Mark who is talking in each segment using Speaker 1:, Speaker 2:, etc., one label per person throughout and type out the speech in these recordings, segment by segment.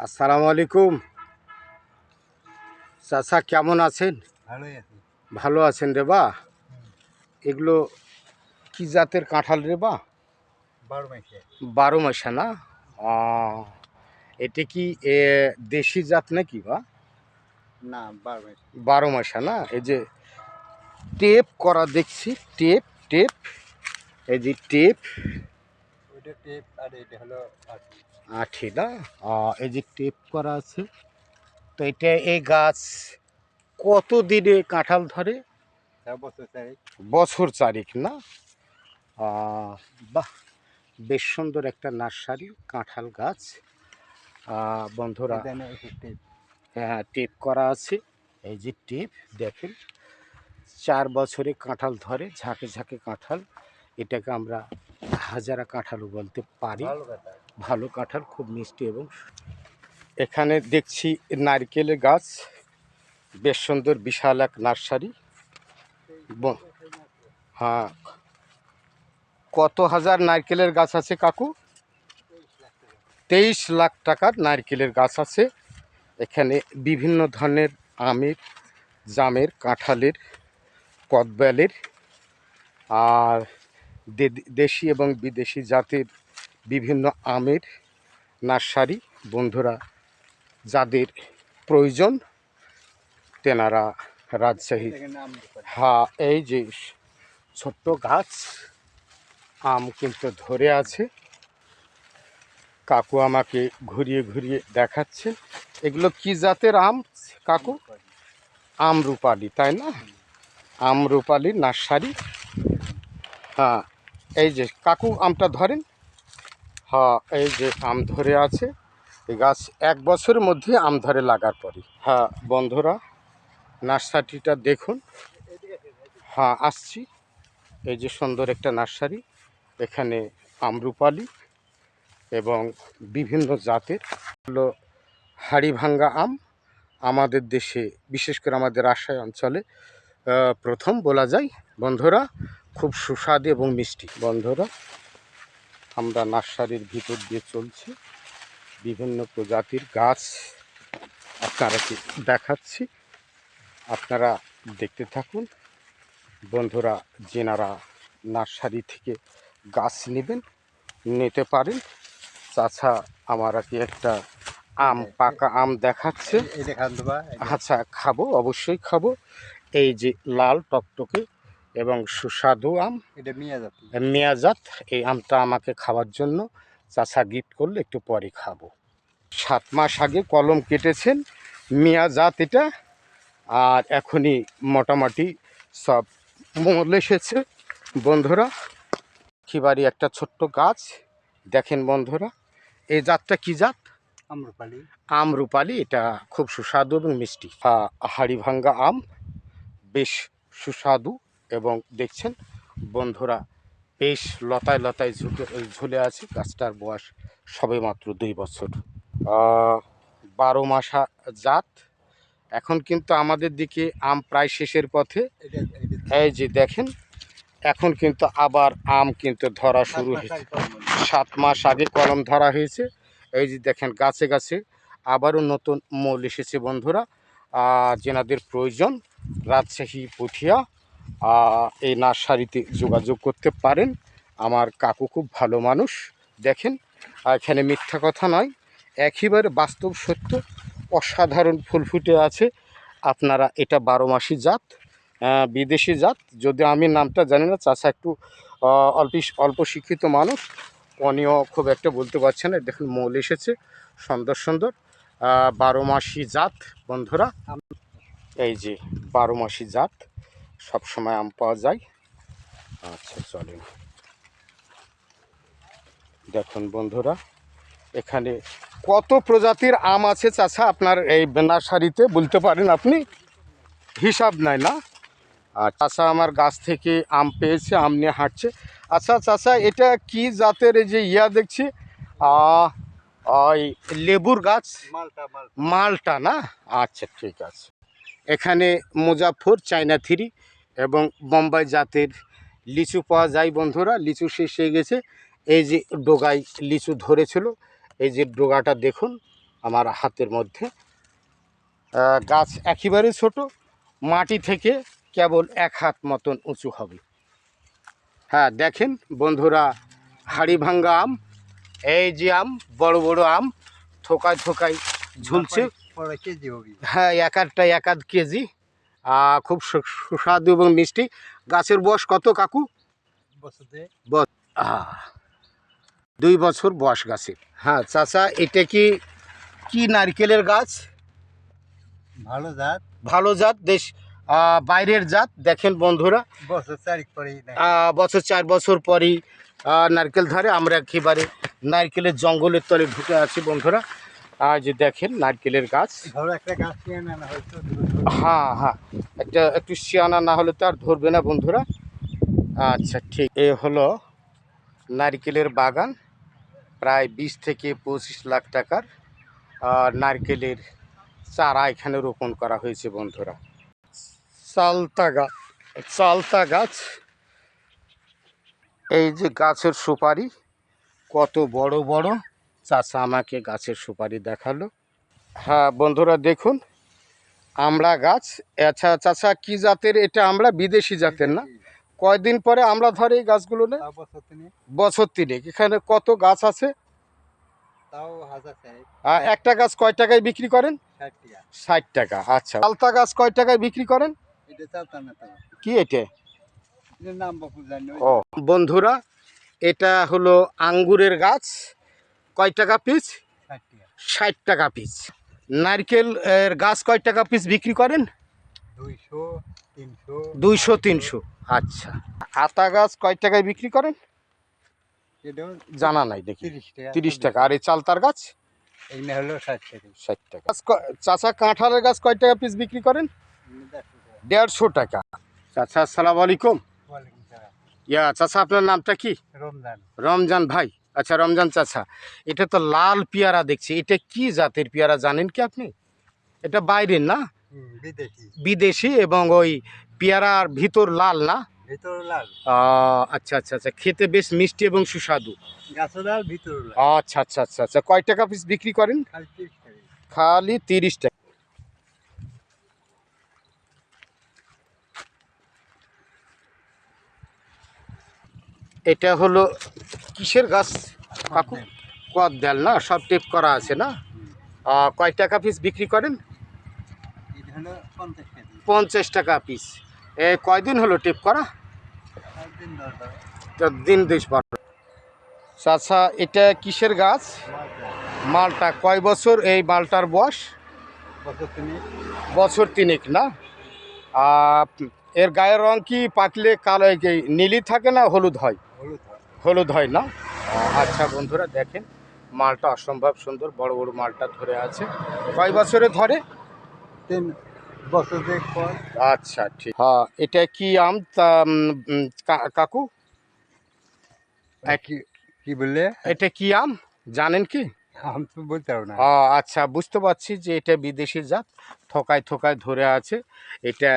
Speaker 1: আসসালামু আলাইকুম। চাচা কেমন আছেন? ভালো আছেন রে বা? এগুলো কি জাতের কাঁঠাল রে বা?
Speaker 2: বারো মাসে।
Speaker 1: না? এটা কি এ, দেশি জাত নাকি বা?
Speaker 2: না বারো মাসে।
Speaker 1: না? এই যে টেপ করা দেখছি টেপ টেপ। এই যে টেপ।
Speaker 2: টেপ আর এটা হলো
Speaker 1: আঠি না? এই যে টেপ করা আছে। তো এটা এই গাছ কত দিনে কাঁঠাল ধরে?
Speaker 2: বছর চাই
Speaker 1: চারিক না? বাহ বেশ সুন্দর একটা নার্সারি কাঁঠাল গাছ। বন্ধুরা হ্যাঁ টেপ করা আছে। এই যে টেপ দেখেন। চার বছরে কাঁঠাল ধরে ঝাঁকে ঝাঁকে কাঁঠাল। এটাকে আমরা হাজারা কাঁঠালও বলতে পারি।
Speaker 2: ভালো
Speaker 1: কাঁঠাল, খুব মিষ্টি এবং এখানে দেখছি নারকেলের গাছ, বেশ সুন্দর, বিশাল এক নার্সারি। হ্যাঁ। কত হাজার নারকেলের গাছ আছে কাকু? তেইশ লাখ টাকার নারকেলের গাছ আছে। এখানে বিভিন্ন ধরনের আমের, জামের, কাঁঠালের, কদবেলের আর দেশি এবং বিদেশি জাতের বিভিন্ন আমের নার্সারি। বন্ধুরা, যাদের প্রয়োজন, তেনারা রাজশাহী। হ্যাঁ এই যে ছোট্ট গাছ, আম কিন্তু ধরে আছে। কাকু আমাকে ঘুরিয়ে ঘুরিয়ে দেখাচ্ছে। এগুলো কি জাতের আম, কাকু? আম রূপালি, তাই না? আম রূপালি নার্সারি। হ্যাঁ এই যে কাকু আমটা ধরেন। হ্যাঁ এই যে আম ধরে আছে, এই গাছ এক বছরের মধ্যে আম ধরে লাগার পরে। হ্যাঁ বন্ধুরা, নার্সারিটা দেখুন। হ্যাঁ আসছি। এই যে সুন্দর একটা নার্সারি, এখানে আমরুপালি এবং বিভিন্ন জাতের হলো হাড়িভাঙ্গা আম আমাদের দেশে, বিশেষ করে আমাদের রাজশাহী অঞ্চলে প্রথম বলা যায়। বন্ধুরা, খুব সুস্বাদু এবং মিষ্টি। বন্ধুরা আমরা নার্সারির ভিতর দিয়ে চলছি। বিভিন্ন প্রজাতির গাছ আপনারাকে দেখাচ্ছি। আপনারা দেখতে থাকুন। বন্ধুরা যেনারা নার্সারি থেকে গাছ নেবেন নিতে পারেন। চাচা আমার আর কি একটা আম পাকা আম দেখাচ্ছে? আচ্ছা খাব অবশ্যই খাব। এই যে লাল টকটকে এবং সুস্বাদু আম।
Speaker 2: এটা মিয়া জাতি।
Speaker 1: মেয়াজাত এই আমটা আমাকে খাওয়ার জন্য চাচা গিফট করলে একটু পরে খাব। সাত মাস আগে কলম কেটেছেন মিয়াজাত এটা আর এখনই মোটামুটি সব মল এসেছে। বন্ধুরা খিবারি একটা ছোট্ট গাছ দেখেন বন্ধুরা এই জাতটা কি জাত?
Speaker 2: আম্রপালি।
Speaker 1: আম রূপালি এটা খুব সুস্বাদু এবং মিষ্টি। আহ, হাড়িভাঙ্গা আম বেশ সুস্বাদু। এবং দেখছেন বন্ধুরা বেশ লতায় লতায় ঝুলে আছে গাছটার বয়স সবে মাত্র দুই বছর। বারো মাসা জাত এখন কিন্তু আমাদের দিকে আম প্রায় শেষের পথে। এই যে দেখেন, এখন কিন্তু আবার আম কিন্তু ধরা শুরু হয়েছে। সাত মাস আগে কলম ধরা হয়েছে। এই যে দেখেন, গাছে গাছে আবারও নতুন মূল এসেছে বন্ধুরা। যেনাদের প্রয়োজন, রাজশাহী, পুঠিয়া এই নার্সারিতে যোগাযোগ করতে পারেন। আমার কাকু খুব ভালো মানুষ, দেখেন। এখানে মিথ্যা কথা নয়, একেবারে বাস্তব সত্য, অসাধারণ ফুল ফুটে আছে। আপনারা এটা বারো মাসি জাত বিদেশি জাত। যদি আমি নামটা জানি না চাষা একটু অল্প অল্প শিক্ষিত মানুষ, উনিও খুব একটা বলতে পারছে না। দেখুন, মৌল এসেছে, সুন্দর সুন্দর। বারো মাসি জাত, বন্ধুরা। এই যে, বারো মাসি জাত। সব সময় আম পাওয়া যায়। আচ্ছা চলেন। দেখুন বন্ধুরা এখানে কত প্রজাতির আম আছে চাচা? আপনার এই নার্সারিতে বলতে পারেন আপনি? হিসাব নাই না? আর চাচা আমার গাছ থেকে আম পেয়েছে আম নিয়ে হাঁটছে। আচ্ছা চাচা এটা কি জাতের এই যে ইয়া দেখছি? ওই লেবুর গাছ?
Speaker 2: মালটা
Speaker 1: না? আচ্ছা ঠিক আছে। এখানে মুজাফর চায়না থ্রি। এবং বোম্বাই জাতের লিচু পাওয়া যায় বন্ধুরা লিচু শেষ হয়ে গেছে। এই যে ডোগায় লিচু ধরেছিল এই যে ডোগাটা দেখুন আমার হাতের মধ্যে। গাছ একেবারে ছোট মাটি থেকে কেবল এক হাত মতন উঁচু হবে। হ্যাঁ দেখেন বন্ধুরা হাড়ি ভাঙ্গা আম এই যে আম বড় বড় আম থোকায় থোকায় ঝুলছে। হ্যাঁ এক আধটা এক আধ কেজি। খুব সুস্বাদু এবং মিষ্টি। গাছের বয়স কত কাকু? দুই বছর বয়স গাছের। হ্যাঁ চাচা এটা কি কি নারকেলের গাছ?
Speaker 2: ভালো জাত।
Speaker 1: ভালো জাত দেশ বাইরের জাত। দেখেন বন্ধুরা
Speaker 2: বছর চারিক না
Speaker 1: আহ, বছর চার বছর পরই নারকেল ধরে। আমরা একেবারে নারকেলের জঙ্গলের তলে ঢুকে আছি বন্ধুরা। আর যে দেখেন নারকেলের গাছ। হ্যাঁ হ্যাঁ। একটা একটু শিয়ানা না হলে তো আর ধরবে না বন্ধুরা। আচ্ছা ঠিক। এ হলো নারকেলের বাগান প্রায় বিশ থেকে পঁচিশ লাখ টাকার। নারকেলের চারা এখানে রোপণ করা হয়েছে বন্ধুরা। চালতা গাছ চালতা গাছ। এই যে গাছের সুপারি কত বড় বড়। চাচা আমাকে গাছের সুপারি দেখাল। হ্যাঁ বন্ধুরা দেখুন আমড়া গাছ আচ্ছা চাচা কি জাতের? এটা আমরা বিদেশি জাতের না। কয়দিন পরে আমরা ধরে এই গাছগুলো না?
Speaker 2: বছর তিনি
Speaker 1: তিনেক। এখানে কত গাছ আছে? একটা গাছ কয় টাকায় বিক্রি করেন?
Speaker 2: ষাট টাকা।
Speaker 1: আচ্ছা। আলতা গাছ কয় টাকায় বিক্রি করেন? কি এটা। ও বন্ধুরা এটা হলো আঙ্গুরের গাছ। কয় টাকা পিস
Speaker 2: ষাট টাকা।
Speaker 1: পিস নারকেল এর গাছ কয় টাকা পিস বিক্রি করেন?
Speaker 2: দুইশো তিনশো।
Speaker 1: আচ্ছা। আতা গাছ কয় টাকায় বিক্রি করেন? জানা নাই দেখি।
Speaker 2: তিরিশ টাকা
Speaker 1: আর এই চালতার গাছ?
Speaker 2: ষাট টাকা।
Speaker 1: চাচা কাঁঠালের গাছ কয় টাকা পিস বিক্রি করেন?
Speaker 2: দেড়শো টাকা।
Speaker 1: দেড়শো টাকা। চাচা আসসালামু আলাইকুম। ইয়া চাচা আপনার নামটা কি?
Speaker 2: রমজান।
Speaker 1: রমজান ভাই। আচ্ছা রমজান চাচা এটা তো লাল পেয়ারা দেখছি। এটা কি জাতের পেয়ারা জানেন কি আপনি? এটা বাইরের না?
Speaker 2: বিদেশি।
Speaker 1: এবং ওই পেয়ারার ভিতর লাল না?
Speaker 2: ভিতর লাল।
Speaker 1: আচ্ছা আচ্ছা আচ্ছা খেতে বেশ মিষ্টি এবং সুস্বাদু। আচ্ছা আচ্ছা আচ্ছা আচ্ছা কয় টাকা পিস বিক্রি করেন?
Speaker 2: খালি তিরিশ টাকা
Speaker 1: খালি তিরিশ টাকা এটা হলো কিসের গাছ? কাকু? কদ দেল না সব টেপ করা আছে না? কয় টাকা পিস বিক্রি করেন?
Speaker 2: পঞ্চাশ
Speaker 1: টাকা পিস এ কয়দিন হলো টেপ করা?
Speaker 2: দিন
Speaker 1: দিন দিস বারো। আচ্ছা এটা কিসের গাছ? মালটা। কয় বছর এই মালটার বয়স?
Speaker 2: বছর তিনি
Speaker 1: তিনেক না? এর গায়ের রং কি পাকলে কালো নীলই থাকে না হলুদ হয়?
Speaker 2: হলুদ হয়।
Speaker 1: হলুদ না? আচ্ছা বন্ধুরা দেখেন মালটা অসম্ভব সুন্দর বড় বড় মালটা ধরে আছে। কয় বছরে ধরে?
Speaker 2: তিন বছর
Speaker 1: আচ্ছা ঠিক। হ্যাঁ এটা কি আম? কাকু?
Speaker 2: কি কি বললে?
Speaker 1: এটা কি আম? জানেন কি?
Speaker 2: আমি তো বলতে না।
Speaker 1: আচ্ছা বুঝতে পারছি যে এটা বিদেশি জাত থকায় থকায় ধরে আছে। এটা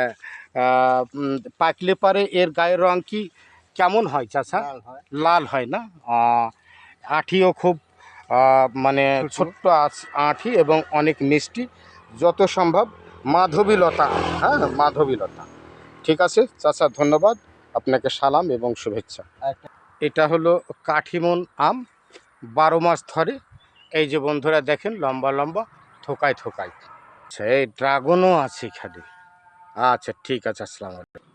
Speaker 1: পাকলে পারে এর গায়ের রং কি? কেমন হয় চাচা?
Speaker 2: লাল হয়।
Speaker 1: না? আঠিও খুব মানে ছোট্ট আঠি এবং অনেক মিষ্টি। যত সম্ভব মাধবীলতা হ্যাঁ মাধবীলতা। ঠিক আছে চাচা ধন্যবাদ। আপনাকে সালাম এবং শুভেচ্ছা। এটা হলো কাঠিমন আম বারো মাস ধরে। এই যে বন্ধুরা দেখেন লম্বা লম্বা থোকায় থোকায়। আচ্ছা এই ড্রাগনও আছে এখানে। আচ্ছা ঠিক আছে আসসালামু আলাইকুম।